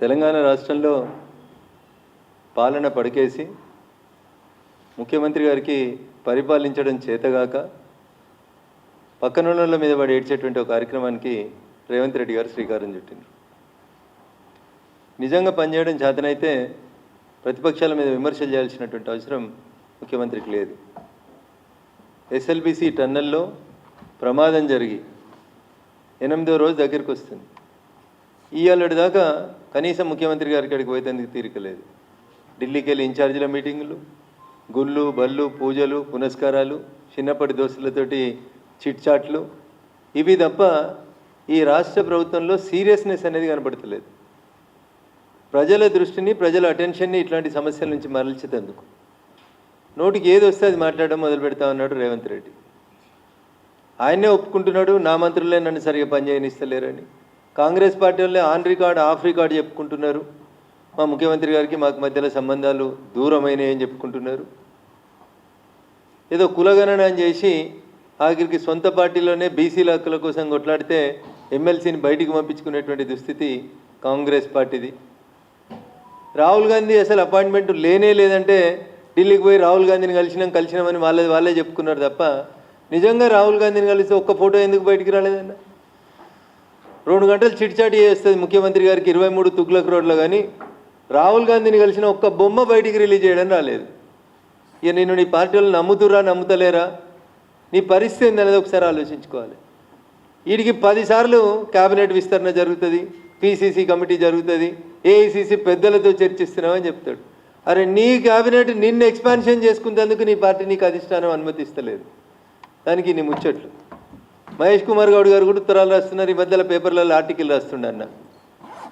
తెలంగాణ రాష్ట్రంలో పాలన పడికేసి ముఖ్యమంత్రి గారికి పరిపాలించడం చేతగాక పక్కనున్న మీద పడి ఏడ్చేటువంటి ఒక కార్యక్రమానికి రేవంత్ రెడ్డి గారు శ్రీకారం చుట్టిండ్రు. నిజంగా పనిచేయడం చేతనైతే ప్రతిపక్షాల మీద విమర్శలు చేయాల్సినటువంటి అవసరం ముఖ్యమంత్రికి లేదు. ఎస్ఎల్బిసి టన్నెల్లో ప్రమాదం జరిగి ఎనిమిదో రోజు దగ్గరికి వస్తుంది. ఇవాళ దాకా కనీసం ముఖ్యమంత్రి గారికి అక్కడికి పోయేందుకు తీరికలేదు ఢిల్లీకి వెళ్ళి ఇన్ఛార్జీల మీటింగులు గుళ్ళు బళ్ళు పూజలు పునస్కారాలు చిన్నప్పటి దోస్తులతోటి చిట్చాట్లు ఇవి తప్ప ఈ రాష్ట్ర ప్రభుత్వంలో సీరియస్నెస్ అనేది కనపడతలేదు. ప్రజల దృష్టిని ప్రజల అటెన్షన్ని ఇట్లాంటి సమస్యల నుంచి మరల్చేందుకు నోటికి ఏది వస్తే అది మాట్లాడడం మొదలు పెడతా ఉన్నాడు రేవంత్ రెడ్డి. ఆయనే ఒప్పుకుంటున్నాడు నా మంత్రులే నన్ను సరిగా పనిచేయనిస్తలేరని. కాంగ్రెస్ పార్టీ వాళ్ళే ఆన్ రికార్డ్ ఆఫ్ రికార్డ్ చెప్పుకుంటున్నారు. మా ముఖ్యమంత్రి గారికి మాకు మధ్యలో సంబంధాలు దూరమైనవి అని చెప్పుకుంటున్నారు. ఏదో కులగణన అని చేసి ఆఖరికి సొంత పార్టీలోనే బీసీల హక్కుల కోసం కొట్లాడితే ఎమ్మెల్సీని బయటికి పంపించుకునేటువంటి దుస్థితి కాంగ్రెస్ పార్టీది. రాహుల్ గాంధీ అసలు అపాయింట్మెంట్ లేనే లేదంటే ఢిల్లీకి పోయి రాహుల్ గాంధీని కలిసినాం కలిసినామని వాళ్ళే వాళ్ళే చెప్పుకున్నారు తప్ప నిజంగా రాహుల్ గాంధీని కలిసి ఒక్క ఫోటో ఎందుకు బయటికి రాలేదన్నా? రెండు గంటలు చిట్చాటి చేస్తుంది ముఖ్యమంత్రి గారికి ఇరవై మూడు తుగ్లక్ రోడ్లో కానీ రాహుల్ గాంధీని కలిసిన ఒక్క బొమ్మ బయటికి రిలీజ్ చేయడం రాలేదు. ఇక నేను నీ పార్టీ వాళ్ళు నమ్ముతురా నమ్ముతలేరా? నీ పరిస్థితి ఏందనేది ఒకసారి ఆలోచించుకోవాలి. వీడికి పదిసార్లు క్యాబినెట్ విస్తరణ జరుగుతుంది పిసిసి కమిటీ జరుగుతుంది ఏఐసిసి పెద్దలతో చర్చిస్తున్నామని చెప్తాడు. అరే నీ క్యాబినెట్ నిన్ను ఎక్స్పాన్షన్ చేసుకునేందుకు నీ పార్టీ నీకు అధిష్టానం అనుమతిస్తలేదు. దానికి నీ ముచ్చట్లు. మహేష్ కుమార్ గౌడ్ గారు కూడా ఉత్తరాలు రాస్తున్నారు ఈ మధ్యలో పేపర్లలో ఆర్టికల్ రాస్తుండ అన్న.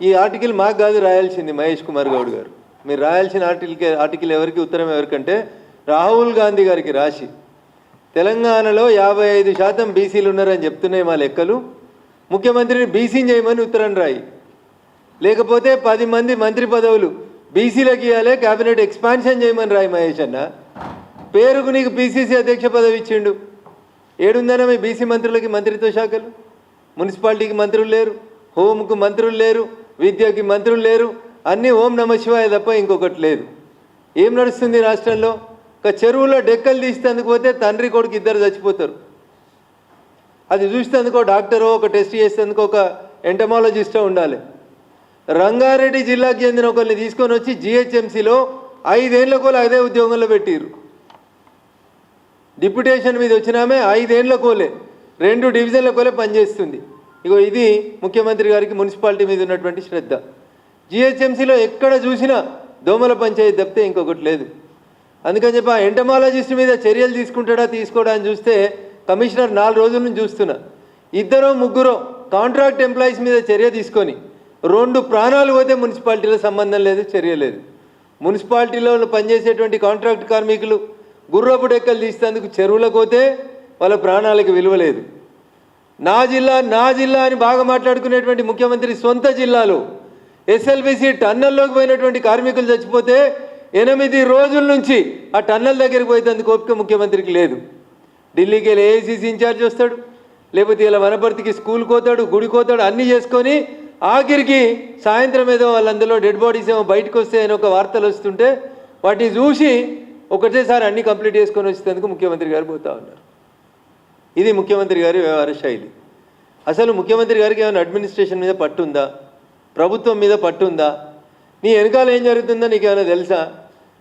ఈ ఆర్టికల్ మాకు కాదు రాయాల్సింది మహేష్ కుమార్ గౌడ్ గారు. మీరు రాయాల్సిన ఆర్టికల్ ఆర్టికల్ ఎవరికి ఉత్తరం ఎవరికంటే రాహుల్ గాంధీ గారికి రాసి తెలంగాణలో యాభై ఐదు శాతం బీసీలు ఉన్నారని చెప్తున్నాయి మా లెక్కలు. ముఖ్యమంత్రిని బీసీని చేయమని ఉత్తరం రాయి. లేకపోతే పది మంది మంత్రి పదవులు బీసీలకు ఇవ్వాలి క్యాబినెట్ ఎక్స్పాన్షన్ చేయమని రాయి మహేష్ అన్న. పేరుకు నీకు పీసీసీ అధ్యక్ష పదవి ఇచ్చిండు. ఏడుందన్నా మీ బీసీ మంత్రులకి మంత్రిత్వ శాఖలు? మున్సిపాలిటీకి మంత్రులు లేరు హోంకు మంత్రులు లేరు విద్యకి మంత్రులు లేరు అన్నీ ఓం నమ శివాయ తప్ప ఇంకొకటి లేదు. ఏం నడుస్తుంది రాష్ట్రంలో? ఒక చెరువులో డెక్కలు తీసేందుకు పోతే తండ్రి కొడుకు ఇద్దరు చచ్చిపోతారు. అది చూసేందుకు ఒక డాక్టరో ఒక టెస్ట్ చేసేందుకు ఒక ఎంటమాలజిస్టో ఉండాలి. రంగారెడ్డి జిల్లాకి చెందిన ఒకరిని తీసుకొని వచ్చి జిహెచ్ఎంసీలో ఐదేళ్ళ కూడా అదే ఉద్యోగంలో పెట్టిర్రు. డిప్యుటేషన్ మీద వచ్చినామే ఐదేళ్ళ కోలే. రెండు డివిజన్ల కోలే పనిచేస్తుంది. ఇగో ఇది ముఖ్యమంత్రి గారికి మున్సిపాలిటీ మీద ఉన్నటువంటి శ్రద్ధ. జిహెచ్ఎంసీలో ఎక్కడ చూసినా దోమల పంచాయతీ తప్పితే ఇంకొకటి లేదు. అందుకని చెప్పి ఆ ఎంటమాలజిస్ట్ మీద చర్యలు తీసుకుంటాడా తీసుకోడా అని చూస్తే కమిషనర్ నాలుగు రోజుల నుంచి చూస్తున్నా. ఇద్దరో ముగ్గురో కాంట్రాక్ట్ ఎంప్లాయీస్ మీద చర్య తీసుకొని రెండు ప్రాణాలు పోతే మున్సిపాలిటీలో సంబంధం లేదు చర్య లేదు. మున్సిపాలిటీలో పనిచేసేటువంటి కాంట్రాక్ట్ కార్మికులు గుర్రపు డెక్కలు తీసేందుకు చెరువులకు పోతే వాళ్ళ ప్రాణాలకు విలువ లేదు. నా జిల్లా నా జిల్లా అని బాగా మాట్లాడుకునేటువంటి ముఖ్యమంత్రి సొంత జిల్లాలో ఎస్ఎల్బిసి టన్నెల్లోకి పోయినటువంటి కార్మికులు చచ్చిపోతే ఎనిమిది రోజుల నుంచి ఆ టన్నెల్ దగ్గరికి పోయేందుకు ఓపిక ముఖ్యమంత్రికి లేదు. ఢిల్లీకి వెళ్ళి ఏఐసీసీ ఇన్ఛార్జ్ వస్తాడు లేకపోతే ఇలా వనపర్తికి స్కూల్ పోతాడు గుడి కోతాడు అన్నీ చేసుకొని ఆఖరికి సాయంత్రం ఏదో వాళ్ళందరిలో డెడ్ బాడీస్ ఏమో బయటకు వస్తాయని ఒక వార్తలు వస్తుంటే వాటిని చూసి ఒకటేసారి అన్ని కంప్లీట్ చేసుకొని వచ్చేందుకు ముఖ్యమంత్రి గారు పోతా ఉన్నారు. ఇది ముఖ్యమంత్రి గారి వ్యవహార శైలి. అసలు ముఖ్యమంత్రి గారికి ఏమైనా అడ్మినిస్ట్రేషన్ మీద పట్టుందా? ప్రభుత్వం మీద పట్టుందా? నీ వెనకాల ఏం జరుగుతుందో నీకు ఏమైనా తెలుసా?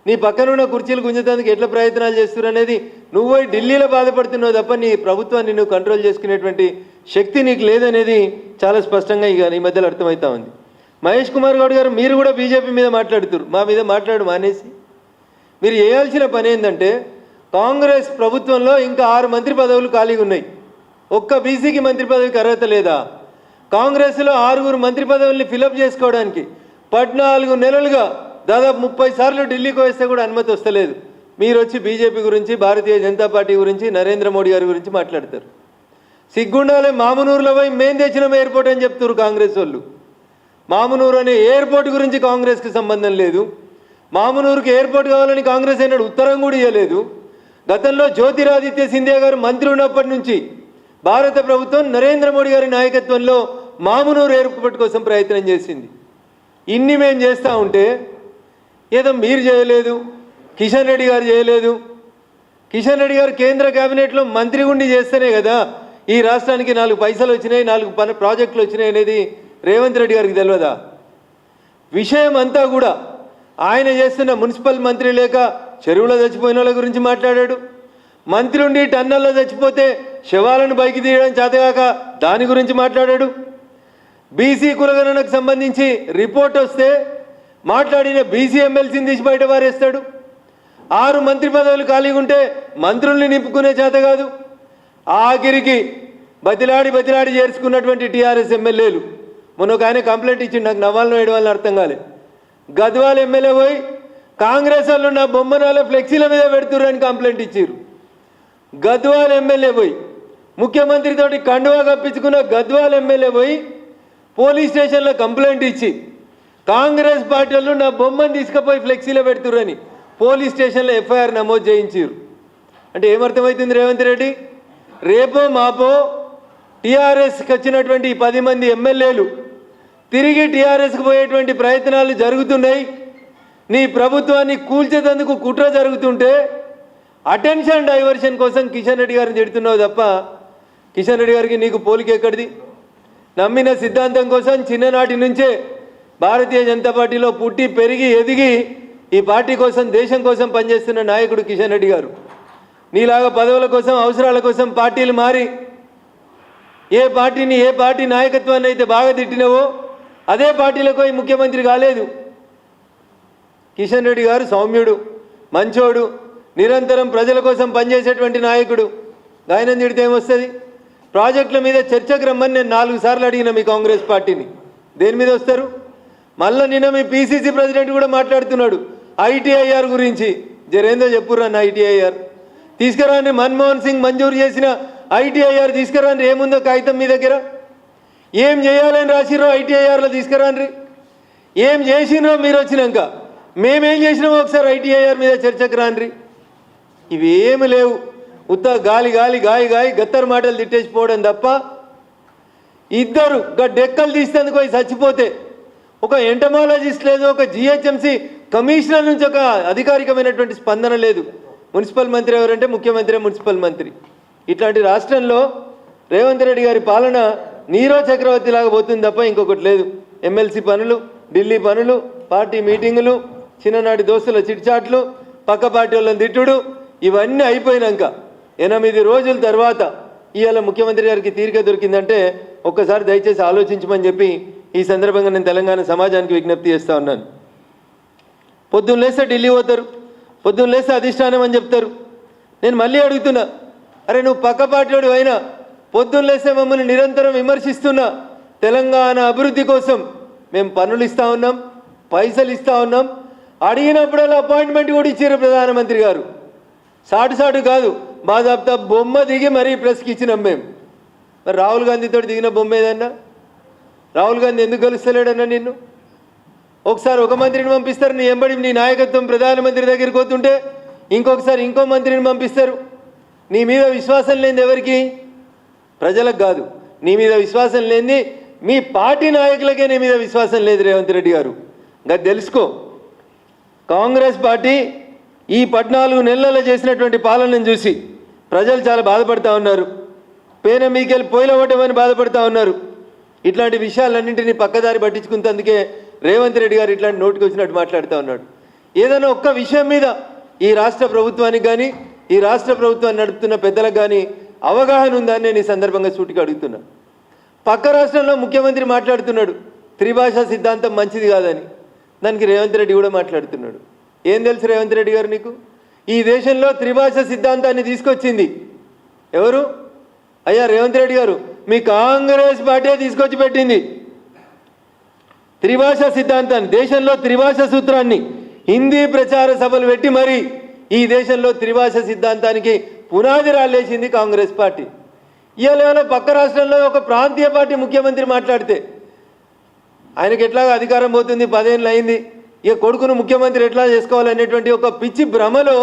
నీ పక్కనున్న కుర్చీలు గుంజేందుకు ఎట్లా ప్రయత్నాలు చేస్తున్నారు అనేది నువ్వు ఢిల్లీలో బాధపడుతున్నావు తప్ప నీ ప్రభుత్వాన్ని నువ్వు కంట్రోల్ చేసుకునేటువంటి శక్తి నీకు లేదనేది చాలా స్పష్టంగా ఇక ఈ మధ్యలో అర్థమవుతా ఉంది. మహేష్ కుమార్ గౌడ్ గారు మీరు కూడా బీజేపీ మీద మాట్లాడుతున్నారు మా మీద మాట్లాడు మానేసి. మీరు చేయాల్సిన పని ఏంటంటే కాంగ్రెస్ ప్రభుత్వంలో ఇంకా ఆరు మంత్రి పదవులు ఖాళీగా ఉన్నాయి. ఒక్క బీసీకి మంత్రి పదవికి అర్హత లేదా? కాంగ్రెస్లో ఆరుగురు మంత్రి పదవుల్ని ఫిలప్ చేసుకోవడానికి పద్నాలుగు నెలలుగా దాదాపు ముప్పై సార్లు ఢిల్లీకి వేస్తే కూడా అనుమతి వస్తలేదు. మీరు వచ్చి బీజేపీ గురించి భారతీయ జనతా పార్టీ గురించి నరేంద్ర మోడీ గారి గురించి మాట్లాడతారు. సిగ్గుండాలే మామునూరులో పోయి మేం తెచ్చినాం ఎయిర్పోర్ట్ అని చెప్తున్నారు కాంగ్రెస్ వాళ్ళు. మామునూరు అనే ఎయిర్పోర్ట్ గురించి కాంగ్రెస్కి సంబంధం లేదు. మామునూరుకి ఎయిర్పోర్ట్ కావాలని కాంగ్రెస్ అయినాడు ఉత్తరం కూడా ఇవ్వలేదు గతంలో జ్యోతిరాదిత్య సింధియా గారు మంత్రి ఉన్నప్పటి నుంచి భారత ప్రభుత్వం నరేంద్ర మోడీ గారి నాయకత్వంలో మామునూరు ఎయిర్పోర్ట్ కోసం ప్రయత్నం చేసింది. ఇన్ని మేము చేస్తూ ఉంటే ఏదో మీరు చేయలేదు కిషన్ రెడ్డి గారు చేయలేదు. కిషన్ రెడ్డి గారు కేంద్ర కేబినెట్లో మంత్రి ఉండి చేస్తేనే కదా ఈ రాష్ట్రానికి నాలుగు పైసలు వచ్చినాయి నాలుగు పని ప్రాజెక్టులు వచ్చినాయి అనేది రేవంత్ రెడ్డి గారికి తెలియదా విషయం అంతా కూడా ఆయన చేస్తున్న మున్సిపల్ మంత్రి లేక చెరువులో చచ్చిపోయిన వాళ్ళ గురించి మాట్లాడాడు. మంత్రి ఉండి టన్నల్లో చచ్చిపోతే శవాలను పైకి తీయడం చేతగాక దాని గురించి మాట్లాడాడు. బీసీ కులగణనకు సంబంధించి రిపోర్ట్ వస్తే మాట్లాడిన బీసీ ఎమ్మెల్సీని తీసి బయట వారేస్తాడు ఆరు మంత్రి పదవులు ఖాళీగా ఉంటే మంత్రుల్ని నింపుకునే చేత కాదు. ఆఖరికి బతిలాడి బతిలాడి చేర్చుకున్నటువంటి టీఆర్ఎస్ ఎమ్మెల్యేలు. మొన్న ఒక ఆయన కంప్లైంట్ ఇచ్చిండు నాకు నవ్వాలను వేయడం వల్ల అర్థం కాలేదు గద్వాల ఎమ్మెల్యే పోయి కాంగ్రెస్ వాళ్ళు నా బొమ్మనాల ఫ్లెక్సీల మీద పెడుతుర్రు అని కంప్లైంట్ ఇచ్చారు గద్వాల ఎమ్మెల్యే పోయి ముఖ్యమంత్రితోటి కండువా కప్పించుకున్న గద్వాల ఎమ్మెల్యే పోయి పోలీస్ స్టేషన్లో కంప్లైంట్ ఇచ్చి కాంగ్రెస్ పార్టీ వాళ్ళు నా బొమ్మను తీసుకుపోయి ఫ్లెక్సీలో పెడుతుర్రని పోలీస్ స్టేషన్లో ఎఫ్ఐఆర్ నమోదు చేయించారు అంటే ఏమర్థమవుతుంది రేవంత్ రెడ్డి? రేపో మాపో టీఆర్ఎస్కి వచ్చినటువంటి ఈ పది మంది ఎమ్మెల్యేలు తిరిగి టీఆర్ఎస్కి పోయేటువంటి ప్రయత్నాలు జరుగుతున్నాయి. నీ ప్రభుత్వాన్ని కూల్చేటందుకు కుట్ర జరుగుతుంటే అటెన్షన్ డైవర్షన్ కోసం కిషన్ రెడ్డి గారిని తిడుతున్నావు తప్ప కిషన్ రెడ్డి గారికి నీకు పోలిక ఎక్కడిది? నమ్మిన సిద్ధాంతం కోసం చిన్ననాటి నుంచే భారతీయ జనతా పార్టీలో పుట్టి పెరిగి ఎదిగి ఈ పార్టీ కోసం దేశం కోసం పనిచేస్తున్న నాయకుడు కిషన్ రెడ్డి గారు. నీలాగా పదవుల కోసం అవసరాల కోసం పార్టీలు మారి ఏ పార్టీని ఏ పార్టీ నాయకత్వాన్ని అయితే బాగా తిట్టినవో అదే పార్టీలకు పోయి ముఖ్యమంత్రి కాలేదు. కిషన్ రెడ్డి గారు సౌమ్యుడు మంచోడు నిరంతరం ప్రజల కోసం పనిచేసేటువంటి నాయకుడు. ఆయన తిడితే ఏమొస్తుంది? ప్రాజెక్టుల మీద చర్చకు రమ్మని నేను నాలుగు సార్లు అడిగిన మీ కాంగ్రెస్ పార్టీని. దేని మీద వస్తారు? మళ్ళీ నిన్న మీ పీసీసీ ప్రెసిడెంట్ కూడా మాట్లాడుతున్నాడు. ఐటీఐఆర్ గురించి. జరేందో చెప్పుర్రన్న ఐటీఐఆర్. తీసుకురాని మన్మోహన్ సింగ్ మంజూరు చేసిన ఐటీఐఆర్ తీసుకురాని ఏముందో కాగితం మీ దగ్గర? ఏం చేయాలని రాసిరో ఐటీఐఆర్లో తీసుకురాండ్రి? ఏం చేసినో మీరు వచ్చినాక? మేమేం చేసినామో ఒకసారి ఐటీఐఆర్ మీద చర్చకు రాండ్రి. ఇవేమి లేవు. ఉత్త గాలి గాలి గాయి గాయి గత్తరు మాటలు తిట్టేసిపోవడం తప్ప ఇద్దరు డెక్కలు తీసేందుకు పోయి చచ్చిపోతే ఒక ఎంటమాలజిస్ట్ లేదు ఒక జిహెచ్ఎంసీ కమిషనర్ నుంచి ఒక అధికారికమైనటువంటి స్పందన లేదు. మున్సిపల్ మంత్రి ఎవరంటే ముఖ్యమంత్రి మున్సిపల్ మంత్రి. ఇట్లాంటి రాష్ట్రంలో రేవంత్ రెడ్డి గారి పాలన నీరో చక్రవర్తి లాగా పోతుంది తప్ప ఇంకొకటి లేదు. ఎమ్మెల్సీ పనులు ఢిల్లీ పనులు పార్టీ మీటింగులు చిన్ననాటి దోస్తుల చిట్చాట్లు పక్క పార్టీ వాళ్ళని తిట్టుడు ఇవన్నీ అయిపోయినాక ఎనిమిది రోజుల తర్వాత ఇవాళ ముఖ్యమంత్రి గారికి తీరిక దొరికిందంటే ఒక్కసారి దయచేసి ఆలోచించమని చెప్పి ఈ సందర్భంగా నేను తెలంగాణ సమాజానికి విజ్ఞప్తి చేస్తా ఉన్నాను. పొద్దున్న లేస్తే ఢిల్లీ పోతారు పొద్దున్న లేస్తే అధిష్టానం అని చెప్తారు. నేను మళ్ళీ అడుగుతున్నా అరే నువ్వు పక్క పార్టీలోడు అయినా పొద్దున్నేసే మమ్మల్ని నిరంతరం విమర్శిస్తున్నా తెలంగాణ అభివృద్ధి కోసం మేము పనులు ఇస్తా ఉన్నాం పైసలు ఇస్తా ఉన్నాం. అడిగినప్పుడల్లా అపాయింట్మెంట్ కూడా ఇచ్చారు ప్రధానమంత్రి గారు. సాటు సాటు కాదు బాజాబ్తా బొమ్మ దిగి మరీ ప్రెస్కి ఇచ్చినాం మేము మరి రాహుల్ గాంధీతో దిగిన బొమ్మ ఏదన్నా? రాహుల్ గాంధీ ఎందుకు కలుస్తలేడన్నా నిన్ను? ఒకసారి ఒక మంత్రిని పంపిస్తారు నీ ఎంబడి నీ నాయకత్వం ప్రధానమంత్రి దగ్గరికి పోతుంటే ఇంకొకసారి ఇంకో మంత్రిని పంపిస్తారు. నీ మీద విశ్వాసం లేని ఎవరికి? ప్రజలకు కాదు. నీ మీద విశ్వాసం లేని మీ పార్టీ నాయకులకే నీ మీద విశ్వాసం లేదు రేవంత్ రెడ్డి గారు. ఇంకా తెలుసుకో కాంగ్రెస్ పార్టీ ఈ పద్నాలుగు నెలలలో చేసినటువంటి పాలనను చూసి ప్రజలు చాలా బాధపడతా ఉన్నారు. పేన మీకెళ్ళి పోయిలవ్వటమని బాధపడతా ఉన్నారు. ఇట్లాంటి విషయాలన్నింటినీ పక్కదారి పట్టించుకున్నందుకే రేవంత్ రెడ్డి గారు ఇట్లాంటి నోటికి వచ్చినట్టు మాట్లాడుతూ ఉన్నాడు. ఏదైనా ఒక్క విషయం మీద ఈ రాష్ట్ర ప్రభుత్వానికి కానీ ఈ రాష్ట్ర ప్రభుత్వాన్ని నడుపుతున్న పెద్దలకు కానీ అవగాహన ఉందని నేను ఈ సందర్భంగా సూటిగా అడుగుతున్నా. పక్క రాష్ట్రంలో ముఖ్యమంత్రి మాట్లాడుతున్నాడు. త్రిభాషా సిద్ధాంతం మంచిది కాదని. దానికి రేవంత్ రెడ్డి కూడా మాట్లాడుతున్నాడు. ఏం తెలుసు రేవంత్ రెడ్డి గారు నీకు? ఈ దేశంలో త్రిభాష సిద్ధాంతాన్ని తీసుకొచ్చింది. ఎవరు? అయ్యా రేవంత్ రెడ్డి గారు. మీ కాంగ్రెస్ పార్టీ తీసుకొచ్చి పెట్టింది. త్రిభాష సిద్ధాంతాన్ని దేశంలో త్రిభాష సూత్రాన్ని హిందీ ప్రచార సభలు పెట్టి మరి ఈ దేశంలో త్రిభాష సిద్ధాంతానికి పునాది రాలేసింది కాంగ్రెస్ పార్టీ. ఇవాళ పక్క రాష్ట్రంలో ఒక ప్రాంతీయ పార్టీ ముఖ్యమంత్రి మాట్లాడితే ఆయనకి ఎట్లా అధికారం పోతుంది? పదేళ్ళు అయింది. ఇక కొడుకును ముఖ్యమంత్రి ఎట్లా చేసుకోవాలనేటువంటి ఒక పిచ్చి భ్రమలో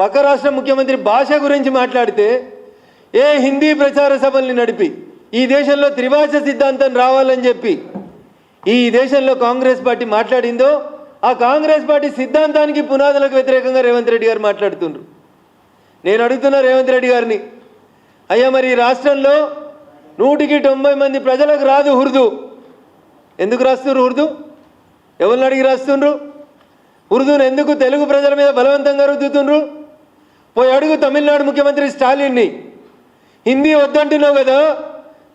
పక్క రాష్ట్ర ముఖ్యమంత్రి భాష గురించి మాట్లాడితే ఏ హిందీ ప్రచార సభల్ని నడిపి ఈ దేశంలో త్రిభాష సిద్ధాంతం రావాలని చెప్పి ఈ దేశంలో కాంగ్రెస్ పార్టీ మాట్లాడిందో ఆ కాంగ్రెస్ పార్టీ సిద్ధాంతానికి పునాదులకు వ్యతిరేకంగా రేవంత్ రెడ్డి గారు మాట్లాడుతుండ్రు. నేను అడుగుతున్నా రేవంత్ రెడ్డి గారిని. అయ్యా మరి ఈ రాష్ట్రంలో నూటికి తొంభై మంది ప్రజలకు రాదు ఉర్దూ ఎందుకు రాస్తున్నారు ఉర్దూ ఎవరిని అడిగి రాస్తుండ్రు ఉర్దూను ఎందుకు తెలుగు ప్రజల మీద బలవంతంగా రుద్దుతుండ్రు పోయి అడుగు తమిళనాడు ముఖ్యమంత్రి స్టాలిన్ని. హిందీ వద్దంటున్నావు కదా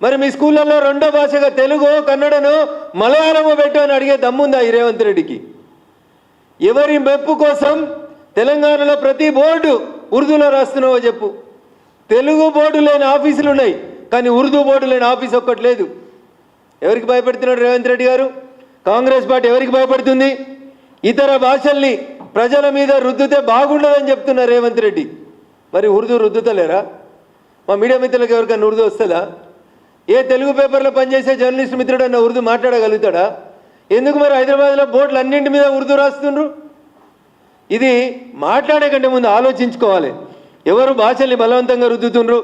మరి మీ స్కూళ్ళల్లో రెండో భాషగా తెలుగు కన్నడను మలయాళము పెట్టు అని అడిగే దమ్ముందా ఈ రేవంత్ రెడ్డికి? ఎవరి మెప్పు కోసం తెలంగాణలో ప్రతి బోర్డు ఉర్దూలో రాస్తున్నావో చెప్పు. తెలుగు బోర్డు లేని ఆఫీసులు ఉన్నాయి కానీ ఉర్దూ బోర్డు లేని ఆఫీస్ ఒక్కటి లేదు. ఎవరికి భయపడుతున్నాడు రేవంత్ రెడ్డి గారు? కాంగ్రెస్ పార్టీ ఎవరికి భయపడుతుంది? ఇతర భాషల్ని ప్రజల మీద రుద్దితే బాగుండదని చెప్తున్నారు రేవంత్ రెడ్డి. మరి ఉర్దూ రుద్దుతలేరా? మా మీడియా మిత్రులకు ఎవరికైనా ఉర్దూ వస్తుందా? ఏ తెలుగు పేపర్లో పనిచేసే జర్నలిస్ట్ మిత్రుడు అన్న ఉర్దూ మాట్లాడగలుగుతాడా? ఎందుకు మరి హైదరాబాద్లో బోర్డులు అన్నింటి మీద ఉర్దూ రాస్తుండ్రు? ఇది మాట్లాడే కంటే ముందు ఆలోచించుకోవాలి. ఎవరు భాషల్ని బలవంతంగా రుద్దుతుండ్రు?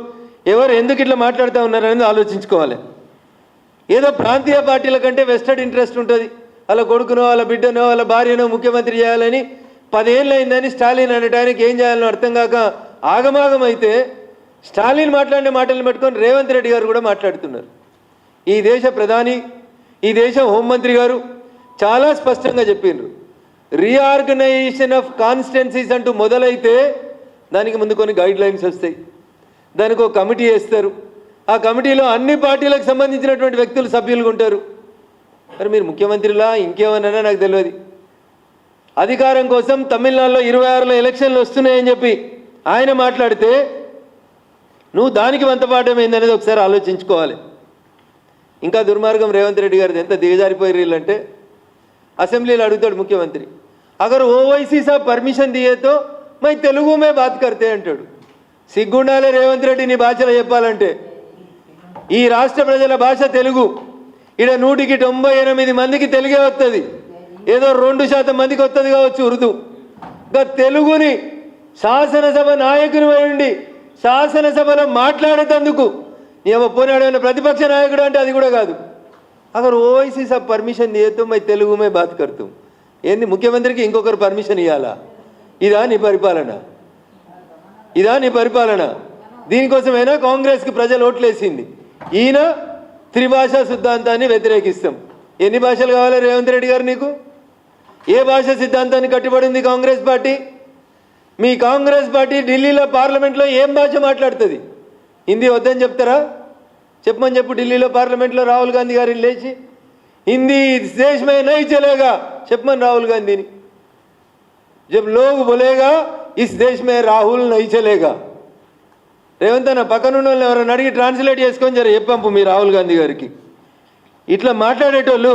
ఎవరు ఎందుకు ఇట్లా మాట్లాడుతూ ఉన్నారు అనేది ఆలోచించుకోవాలి. ఏదో ప్రాంతీయ పార్టీల కంటే వెస్టెడ్ ఇంట్రెస్ట్ ఉంటుంది. వాళ్ళ కొడుకునో వాళ్ళ బిడ్డనో వాళ్ళ భార్యనో ముఖ్యమంత్రి చేయాలని పదేళ్ళు అయిందని స్టాలిన్ అనటానికి ఏం చేయాలని అర్థం కాక ఆగమాగం అయితే స్టాలిన్ మాట్లాడిన మాటలు పెట్టుకొని రేవంత్ రెడ్డి గారు కూడా మాట్లాడుతున్నారు. ఈ దేశ ప్రధాని ఈ దేశ హోంమంత్రి గారు చాలా స్పష్టంగా చెప్పిండ్రు రీఆర్గనైజేషన్ ఆఫ్ కాన్స్టిట్యున్సీస్ అంటూ మొదలైతే దానికి ముందు కొన్ని గైడ్ లైన్స్ వస్తాయి. దానికి ఒక కమిటీ వేస్తారు. ఆ కమిటీలో అన్ని పార్టీలకు సంబంధించినటువంటి వ్యక్తులు సభ్యులుగా ఉంటారు. మరి మీరు ముఖ్యమంత్రిలా ఇంకేమన్నా నాకు తెలియదు. అధికారం కోసం తమిళనాడులో ఇరవై ఆరులో ఎలక్షన్లు వస్తున్నాయని చెప్పి ఆయన మాట్లాడితే నువ్వు దానికి వంతపాఠం ఏందనేది ఒకసారి ఆలోచించుకోవాలి. ఇంకా దుర్మార్గం రేవంత్ రెడ్డి గారిది ఎంత దిగజారిపోయి అసెంబ్లీలో అడుగుతాడు ముఖ్యమంత్రి. అగర్ ఓవైసీ సాబ్ పర్మిషన్ దియేతో మై తెలుగు మే బాత్ కర్తే అంటాడు. సిగ్గుండాలే రేవంత్ రెడ్డి నీ భాషలో చెప్పాలంటే. ఈ రాష్ట్ర ప్రజల భాష తెలుగు. ఈడ నూటికి తొంభై ఎనిమిది మందికి తెలుగే వస్తుంది ఏదో రెండు శాతం మందికి వస్తుంది కావచ్చు ఉర్దూ. ఇంకా తెలుగుని శాసనసభ నాయకుని ఉండి శాసనసభలో మాట్లాడేటందుకు. ఏమో పోనాడు ప్రతిపక్ష నాయకుడు అంటే అది కూడా కాదు. అక్కడ ఓవైసీ సబ్ పర్మిషన్ దియేతో మై తెలుగు మే బాత్ కడుతూ ఏంది ముఖ్యమంత్రికి ఇంకొకరు పర్మిషన్ ఇవ్వాలా ఇదా నీ పరిపాలన ఇదా నీ పరిపాలన దీనికోసమైనా కాంగ్రెస్కి ప్రజలు ఓట్లేసింది ఈయన త్రిభాషా సిద్ధాంతాన్ని వ్యతిరేకిస్తాం ఎన్ని భాషలు కావాలి రేవంత్ రెడ్డి గారు నీకు ఏ భాష సిద్ధాంతాన్ని కట్టుబడింది కాంగ్రెస్ పార్టీ మీ కాంగ్రెస్ పార్టీ ఢిల్లీలో పార్లమెంట్లో ఏం భాష మాట్లాడుతుంది హిందీ వద్దని చెప్తారా చెప్పమని చెప్పు ఢిల్లీలో పార్లమెంట్లో రాహుల్ గాంధీ గారిని లేచి. హిందీ దేశమే నై చలేగా చెప్పమని రాహుల్ గాంధీని. జబ్ లోగ్ బొలేగా ఇస్ దేశమే రాహుల్ నై చలేగా రేవంత్ అన్న పక్కనున్న వాళ్ళు ఎవరైనా అడిగి ట్రాన్స్లేట్ చేసుకొని జర చెప్పంపు మీ రాహుల్ గాంధీ గారికి. ఇట్లా మాట్లాడేటోళ్ళు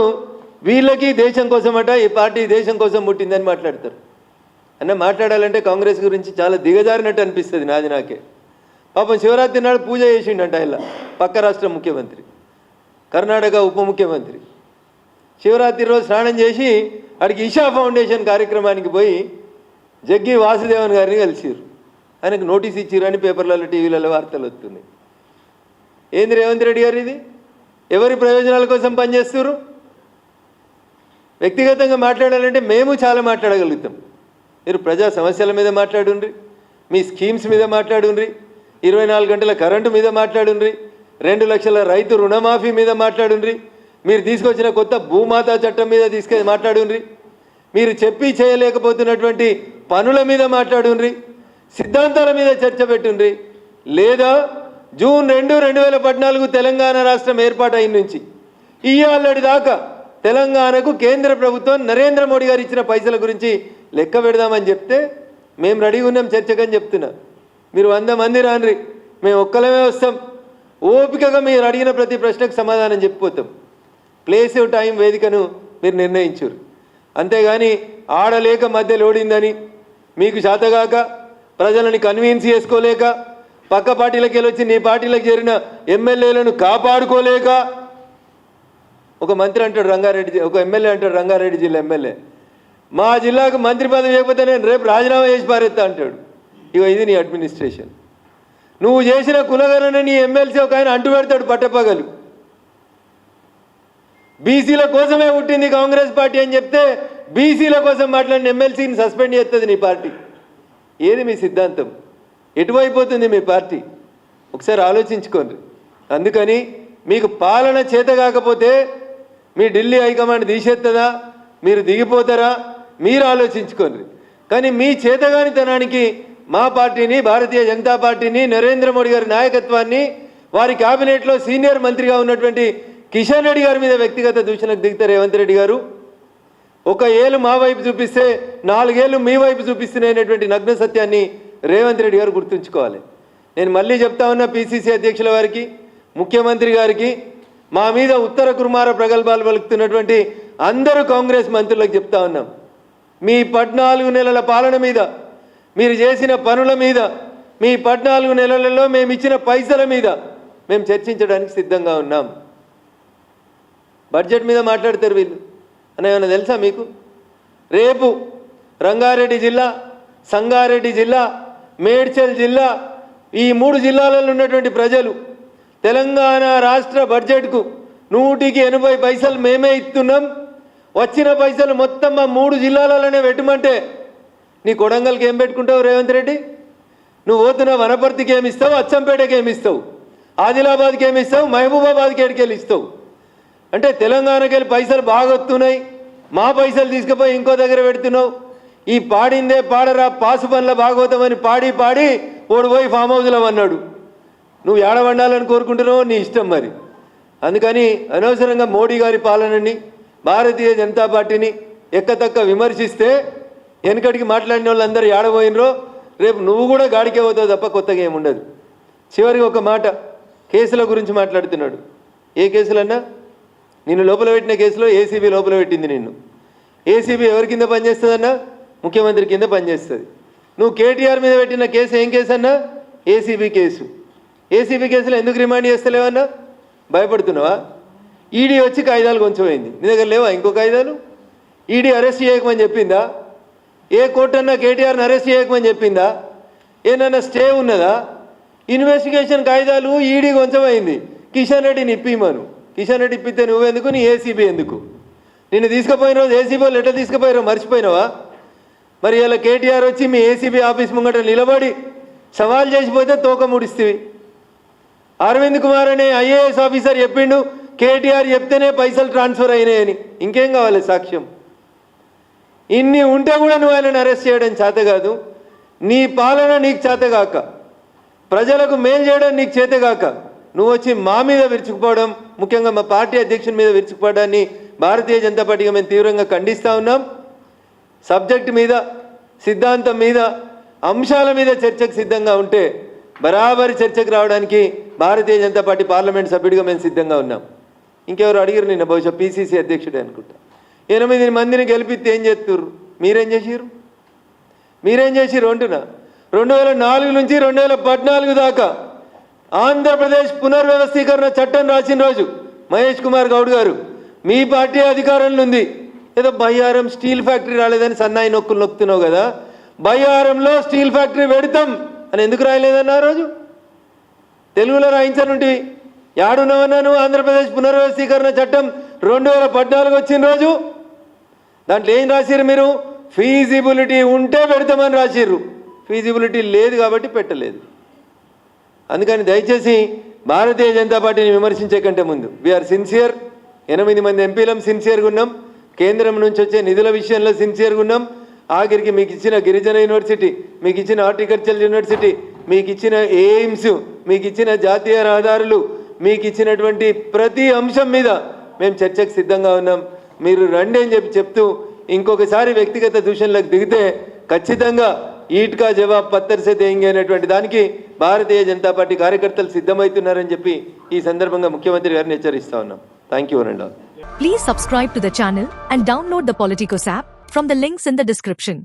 వీళ్ళకి దేశం కోసమట ఈ పార్టీ దేశం కోసం పుట్టిందని మాట్లాడతారు. అన్న మాట్లాడాలంటే కాంగ్రెస్ గురించి చాలా దిగజారినట్టు అనిపిస్తుంది నాది నాకే. పాపం శివరాత్రి నాడు పూజ చేసిండంట ఇలా. పక్క రాష్ట్ర ముఖ్యమంత్రి కర్ణాటక ఉప ముఖ్యమంత్రి. శివరాత్రి రోజు స్నానం చేసి అడిగి ఇషా ఫౌండేషన్ కార్యక్రమానికి పోయి జగ్గి వాసుదేవన్ గారిని కలిసిరు ఆయనకు నోటీస్ ఇచ్చిరని పేపర్లలో టీవీలలో వార్తలు వస్తున్నాయి. ఏంది రేవంత్ రెడ్డి గారు ఇది? ఎవరి ప్రయోజనాల కోసం పనిచేస్తున్నారు వ్యక్తిగతంగా మాట్లాడాలంటే మేము చాలా మాట్లాడగలుగుతాం. మీరు ప్రజా సమస్యల మీద మాట్లాడుండ్రి మీ స్కీమ్స్ మీద మాట్లాడుండ్రి ఇరవై నాలుగు గంటల కరెంటు మీద మాట్లాడుండ్రి రెండు లక్షల రైతు రుణమాఫీ మీద మాట్లాడుండ్రి. మీరు తీసుకొచ్చిన కొత్త భూమాతా చట్టం మీద తీసుకెళ్ళి మాట్లాడుండ్రి. మీరు చెప్పి చేయలేకపోతున్నటువంటి పనుల మీద మాట్లాడుండ్రి. సిద్ధాంతాల మీద చర్చ పెట్టుండ్రి. లేదా జూన్ రెండు రెండు వేల పద్నాలుగు తెలంగాణ రాష్ట్రం ఏర్పాటు నుంచి ఇయ్యాలడి దాకా తెలంగాణకు కేంద్ర ప్రభుత్వం నరేంద్ర మోడీ గారు ఇచ్చిన పైసల గురించి లెక్క పెడదామని చెప్తే మేము రెడీగా ఉన్నాం చర్చకని చెప్తున్నా. మీరు వంద మంది రాన్రి మేము ఒక్కలమే వస్తాం. ఓపికగా మీరు అడిగిన ప్రతి ప్రశ్నకు సమాధానం చెప్పిపోతాం. ప్లేస్ టైం వేదికను మీరు నిర్ణయించారు. అంతేగాని ఆడలేక మధ్య లోడిందని మీకు శాతగాక ప్రజలని కన్విన్స్ చేసుకోలేక పక్క పార్టీలకు వెళ్ళొచ్చి నీ పార్టీలకు చేరిన ఎమ్మెల్యేలను కాపాడుకోలేక. ఒక మంత్రి అంటాడు రంగారెడ్డి ఒక ఎమ్మెల్యే అంటాడు రంగారెడ్డి జిల్లా ఎమ్మెల్యే. మా జిల్లాకు మంత్రి పదవి లేకపోతే నేను రేపు రాజీనామా చేసి పారేస్తా అంటాడు. ఇక ఇది నీ అడ్మినిస్ట్రేషన్. నువ్వు చేసిన కులగణన నీ ఎమ్మెల్సీ ఒక ఆయన అంటు పెడతాడు పట్టపగలు. బీసీల కోసమే పుట్టింది కాంగ్రెస్ పార్టీ అని చెప్తే బీసీల కోసం మాట్లాడిన ఎమ్మెల్సీని సస్పెండ్ చేస్తుంది నీ పార్టీ. ఏది మీ సిద్ధాంతం? ఎటువైపోతుంది మీ పార్టీ? ఒకసారి ఆలోచించుకోండి. అందుకని మీకు పాలన చేత కాకపోతే మీ ఢిల్లీ హైకమాండ్ తీసేస్తుందా మీరు దిగిపోతారా? మీరు ఆలోచించుకోండి. కానీ మీ చేతగానితనానికి మా పార్టీని భారతీయ జనతా పార్టీని నరేంద్ర మోడీ గారి నాయకత్వాన్ని వారి కేబినెట్లో సీనియర్ మంత్రిగా ఉన్నటువంటి కిషన్ రెడ్డి గారి మీద వ్యక్తిగత దూషణకు దిగుతారు రేవంత్ రెడ్డి గారు. ఒక ఏళ్ళు మా వైపు చూపిస్తే నాలుగేళ్ళు మీ వైపు చూపిస్తున్నాయనేటువంటి నగ్న సత్యాన్ని రేవంత్ రెడ్డి గారు గుర్తుంచుకోవాలి. నేను మళ్ళీ చెప్తా ఉన్నా పిసిసి అధ్యక్షుల వారికి ముఖ్యమంత్రి గారికి మా మీద ఉత్తర కుమార ప్రగల్భాలు పలుకుతున్నటువంటి అందరూ కాంగ్రెస్ మంత్రులకు చెప్తా ఉన్నాం. మీ పద్నాలుగు నెలల పాలన మీద మీరు చేసిన పనుల మీద మీ పద్నాలుగు నెలలలో మేము ఇచ్చిన పైసల మీద మేము చర్చించడానికి సిద్ధంగా ఉన్నాం. బడ్జెట్ మీద మాట్లాడతారు వీళ్ళు. అని ఏమైనా తెలుసా మీకు? రేపు రంగారెడ్డి జిల్లా సంగారెడ్డి జిల్లా మేడ్చల్ జిల్లా ఈ మూడు జిల్లాలలో ఉన్నటువంటి ప్రజలు తెలంగాణ రాష్ట్ర బడ్జెట్కు నూటికి ఎనభై పైసలు మేమే ఇస్తున్నాం. వచ్చిన పైసలు మొత్తం మా మూడు జిల్లాలలోనే పెట్టమంటే నీ కొడంగల్కి ఏం పెట్టుకుంటావు రేవంత్ రెడ్డి? నువ్వు పోతున్న వనపర్తికి ఏమి ఇస్తావు అచ్చంపేటకి ఏమి ఇస్తావు? ఆదిలాబాద్కి ఏమి ఇస్తావు మహబూబాబాద్కి ఎడికెళ్ళి ఇస్తావు? అంటే తెలంగాణకి వెళ్ళి పైసలు బాగా వస్తున్నాయి మా పైసలు తీసుకుపోయి ఇంకో దగ్గర పెడుతున్నావు. ఈ పాడిందే పాడరా పాసు పనుల భాగవతమని పాడి పాడి ఓడిపోయి ఫామ్ హౌస్లో అన్నాడు నువ్వు ఏడ వండాలని కోరుకుంటున్నావు నీ ఇష్టం మరి. అందుకని అనవసరంగా మోడీ గారి పాలనని భారతీయ జనతా పార్టీని ఎక్కతక్క విమర్శిస్తే వెనకటికి మాట్లాడిన వాళ్ళందరూ ఏడబోయినరో రేపు నువ్వు కూడా గాడికే పోతావు తప్ప కొత్తగా ఏముండదు చివరికి ఒక మాట కేసుల గురించి మాట్లాడుతున్నాడు. ఏ కేసులన్నా? నిన్ను లోపల పెట్టిన కేసులో ఏసీబీ లోపల పెట్టింది నిన్ను. ఏసీబీ ఎవరి కింద పనిచేస్తుందన్నా? ముఖ్యమంత్రి కింద పనిచేస్తుంది. నువ్వు కేటీఆర్ మీద పెట్టిన కేసు ఏం కేసు అన్నా ఏసీబీ కేసు. ఏసీబీ కేసులో ఎందుకు రిమాండ్ చేస్తలేవన్నా? భయపడుతున్నావా? ఈడీ వచ్చి కాగితాలు కొంచెం అయింది నీ దగ్గర లేవా ఇంకో కాగితాలు? ఈడీ అరెస్ట్ చేయకమని చెప్పిందా? ఏ కోర్టు అన్నా కేటీఆర్ని అరెస్ట్ చేయకమని చెప్పిందా? ఏనన్నా స్టే ఉన్నదా? ఇన్వెస్టిగేషన్ కాగితాలు ఈడీ కొంచెం అయింది కిషన్ రెడ్డిని ఇప్పిమను. కిషన్ రెడ్డి ఇప్పితే నువ్వెందుకు? నీ ఏసీబీ ఎందుకు? నిన్ను తీసుకుపోయిన రోజు ఏసీబీ వాళ్ళు ఎట్లా తీసుకుపోయారో మర్చిపోయినావా? మరి ఇలా కేటీఆర్ వచ్చి మీ ఏసీబీ ఆఫీస్ ముంగట నిలబడి సవాల్ చేసిపోతే తోక ముడిస్తేవి అరవింద్ కుమార్ అనే ఐఏఎస్ ఆఫీసర్ చెప్పిండు కేటీఆర్ చెప్తేనే పైసలు ట్రాన్స్ఫర్ అయినాయని. ఇంకేం కావాలి సాక్ష్యం? ఇన్ని ఉంటే కూడా నువ్వు ఆయనను అరెస్ట్ చేయడం చేత కాదు. నీ పాలన నీకు చేతగాక ప్రజలకు మేలు చేయడం నీకు చేతగాక నువ్వు వచ్చి మా మీద విరుచుకుపోవడం ముఖ్యంగా మా పార్టీ అధ్యక్షుని మీద విరుచుకుపోవడాన్ని భారతీయ జనతా పార్టీగా మేము తీవ్రంగా ఖండిస్తూ ఉన్నాం. సబ్జెక్ట్ మీద సిద్ధాంతం మీద అంశాల మీద చర్చకు సిద్ధంగా ఉంటే బరాబరి చర్చకు రావడానికి భారతీయ జనతా పార్టీ పార్లమెంట్ సభ్యుడిగా మేము సిద్ధంగా ఉన్నాం. ఇంకెవరు అడిగారు నిన్న? బహుశా పీసీసీ అధ్యక్షుడే అనుకుంటా. ఎనిమిది మందిని గెలిపిస్తే ఏం చేస్తుర్రు? మీరేం చేసిర్రు? మీరేం చేసిర్రు అంటున్నా? రెండు వేల నాలుగు నుంచి రెండు వేల పద్నాలుగు దాకా ఆంధ్రప్రదేశ్ పునర్వ్యవస్థీకరణ చట్టం రాసిన రోజు మహేష్ కుమార్ గౌడ్ గారు మీ పార్టీ అధికారంలో ఉంది. ఏదో బయ్యారం స్టీల్ ఫ్యాక్టరీ రాలేదని సన్నాయి నొక్కులు నొక్కుతున్నావు కదా బయ్యారంలో స్టీల్ ఫ్యాక్టరీ పెడతాం అని ఎందుకు రాయలేదన్న రోజు? తెలుగులో రాయించనుంటివి. యాడున్నావన్నా నువ్వు ఆంధ్రప్రదేశ్ పునర్వ్యవస్థీకరణ చట్టం రెండు వేల పద్నాలుగు వచ్చిన రోజు దాంట్లో ఏం రాసిర్రు మీరు? ఫీజిబిలిటీ ఉంటే పెడతామని రాసిర్రు. ఫీజిబిలిటీ లేదు కాబట్టి పెట్టలేదు. అందుకని దయచేసి భారతీయ జనతా పార్టీని విమర్శించే కంటే ముందు వీఆర్ సిన్సియర్ ఎనిమిది మంది ఎంపీలం సిన్సియర్గా ఉన్నాం. కేంద్రం నుంచి వచ్చే నిధుల విషయంలో సిన్సియర్గా ఉన్నాం. ఆఖరికి మీకు ఇచ్చిన గిరిజన యూనివర్సిటీ మీకు ఇచ్చిన హార్టికల్చర్ యూనివర్సిటీ మీకు ఇచ్చిన ఎయిమ్స్ మీకు ఇచ్చిన జాతీయ రహదారులు మీకు ఇచ్చినటువంటి ప్రతి అంశం మీద మేము చర్చకు సిద్ధంగా ఉన్నాం. మీరు రండి అని చెప్పి చెప్తూ ఇంకొకసారి వ్యక్తిగత దూషణలకు దిగితే ఖచ్చితంగా ఈట్కా జవాబ్ పత్తర్ సే అనేటువంటి దానికి భారతీయ జనతా పార్టీ కార్యకర్తలు సిద్ధమవుతున్నారని చెప్పి ఈ సందర్భంగా ముఖ్యమంత్రి గారిని హెచ్చరిస్తా ఉన్నాం. థ్యాంక్ యూ అనండి please subscribe to the channel and download the Politicos app from the links in the.